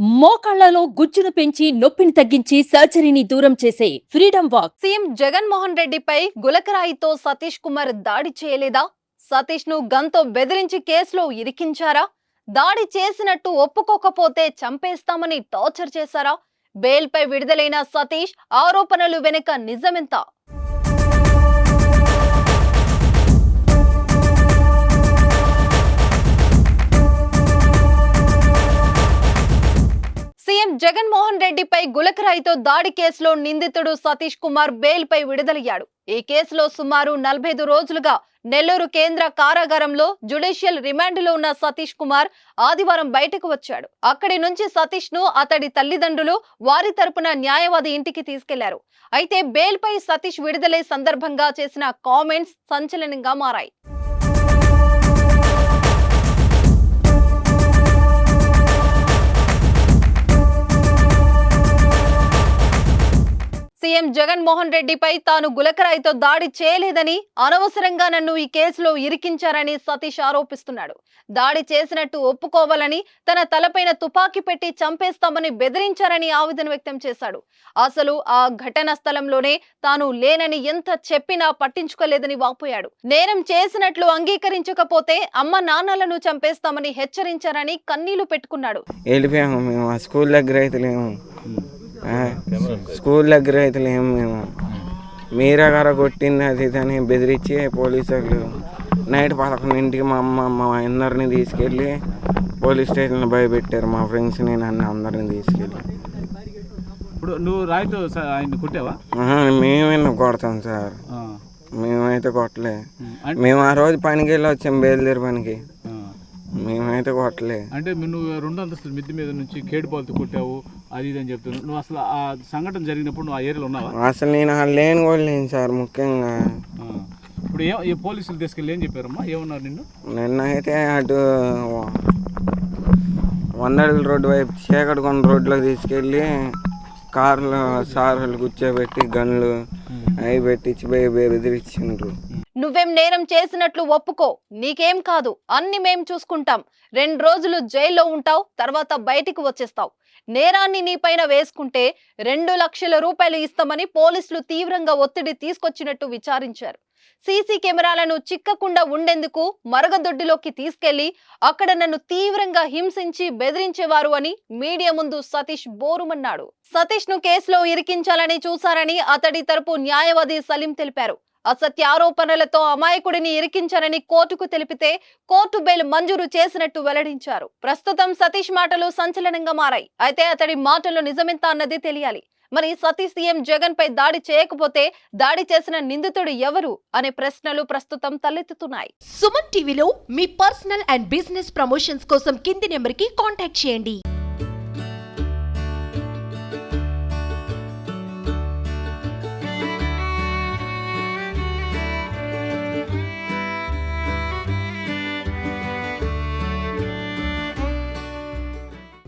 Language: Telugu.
మోకాళ్ళలో గుజ్జును పెంచి నొప్పిని తగ్గించి సర్జరీని దూరం చేసే ఫ్రీడమ్ వాక్. సీఎం జగన్మోహన్ రెడ్డిపై గులకరాయితో సతీష్ కుమార్ దాడి చేయలేదా? సతీష్ను గంతో బెదిరించి కేసులో ఇరికించారా? దాడి చేసినట్టు ఒప్పుకోకపోతే చంపేస్తామని టార్చర్ చేశారా? బెయిల్పై విడుదలైన సతీష్ ఆరోపణలు వెనుక నిజమెంత? జగన్మోహన్ రెడ్డిపై గులకరాయితో దాడి కేసులో నిందితుడు సతీష్ కుమార్ బెయిల్ పై విడుదలయ్యాడు. ఈ కేసులో సుమారు నలభై రోజులుగా నెల్లూరు కేంద్ర కారాగారంలో జుడిషియల్ రిమాండ్లో ఉన్న సతీష్ కుమార్ ఆదివారం బయటకు వచ్చాడు. అక్కడి నుంచి సతీష్ను అతడి తల్లిదండ్రులు వారి తరపున న్యాయవాది ఇంటికి తీసుకెళ్ళారు. అయితే బెయిల్ పై సతీష్ విడుదలై సందర్భంగా చేసిన కామెంట్స్ సంచలనంగా మారాయి. సీఎం జగన్మోహన్ రెడ్డిపై తాను గులకరాయితో దాడి చేయలేదని అనవసరంగా నన్ను ఈ కేసులో ఇరికించారని సతీష్ ఆరోపిస్తున్నాడు. దాడి చేసినట్టు ఒప్పుకోవాలని తన తలపైన తుపాకీ పెట్టి చంపేస్తామని బెదిరించారని ఆవేదన వ్యక్తం చేశాడు. అసలు ఆ ఘటన స్థలంలోనే తాను లేనని ఎంత చెప్పినా పట్టించుకోలేదని వాపోయాడు. నేరం చేసినట్లు అంగీకరించకపోతే అమ్మ నాన్నలను చంపేస్తామని హెచ్చరించారని కన్నీళ్ళు పెట్టుకున్నాడు. వెళ్ళిపోయాము మేము ఆ స్కూల్ దగ్గర అయితే లేము. స్కూల్ దగ్గర అయితే లేము మేము. మీరా గార కొట్టింది అది ఇది అని బెదిరించి పోలీసు వాళ్ళు నైట్ పదకొండింటికి మా అమ్మ మా అందరిని తీసుకెళ్ళి పోలీస్ స్టేషన్లో భయపెట్టారు. మా ఫ్రెండ్స్ని నన్ను అందరిని తీసుకెళ్ళి. ఇప్పుడు నువ్వు రాయితో ఆయన్ని కొట్టావా? మేమే కొడతాం సార్? మేమైతే కొట్టలే. మేము ఆ రోజు పనికి వెళ్ళి వచ్చాం బయలుదేరి పనికి. మేమైతే కొట్టలే. అంటే నువ్వు రెండు అంతస్తుల మిద్ది మీద నుంచి కేడుపాలతో కొట్టావు అది ఇది అని చెప్తున్నావు. నువ్వు అసలు ఆ సంఘటన జరిగినప్పుడు నువ్వు ఆ ఏరియాలో ఉన్నావా? అసలు నేను లేని కూడా లేను సార్ ముఖ్యంగా. ఇప్పుడు ఏ ఏ పోలీసులు తీసుకెళ్ళి ఏం చెప్పారమ్మా? ఏమన్నారు నిన్ను? నిన్న అయితే అటు వందడుగుల రోడ్డు వైపు చీకటికొండ రోడ్లోకి తీసుకెళ్ళి కార్లో సార్లు కూర్చోబెట్టి గన్లు అవి పెట్టించి బెదిరించిండ్రు నువ్వేం నేరం చేసినట్లు ఒప్పుకో. నీకేం కాదు. అన్ని మేం చూసుకుంటాం. రెండు రోజులు జైల్లో ఉంటావు తర్వాత బయటికి వచ్చేస్తావు. నేరాన్ని నీపైన వేసుకుంటే రెండు లక్షల రూపాయలు ఇస్తామని పోలీసులు తీవ్రంగా ఒత్తిడి తీసుకొచ్చినట్టు విచారించారు. సీసీ కెమెరాలను చిక్కకుండా ఉండేందుకు మరగదొడ్డిలోకి తీసుకెళ్ళి అక్కడ నన్ను తీవ్రంగా హింసించి బెదిరించేవారు అని మీడియా ముందు సతీష్ బోరుమన్నాడు. సతీష్ను కేసులో ఇరికించాలని చూశారని అతడి తరపు న్యాయవాది సలీం తెలిపారు. అసత్యారోపణలతో అమాయకుడిని ఇరికించారని కోర్టుకు తెలిపితే కోర్టు బెయిల్ మంజూరు చేసినట్టు వెల్లడించారు. ప్రస్తుతం సతీష్ మాటలు సంచలనంగా మారాయి. అయితే అతడి మాటలు నిజమెంత అన్నది తెలియాలి. మరి సతీష్ సీఎం జగన్ పై దాడి చేయకపోతే దాడి చేసిన నిందితుడు ఎవరు అనే ప్రశ్నలు ప్రస్తుతం తలెత్తుతున్నాయి. సుమన్ టీవీలో మీ పర్సనల్ అండ్ బిజినెస్ ప్రమోషన్స్ కోసం కింది నెంబర్కి కాంటాక్ట్ చేయండి.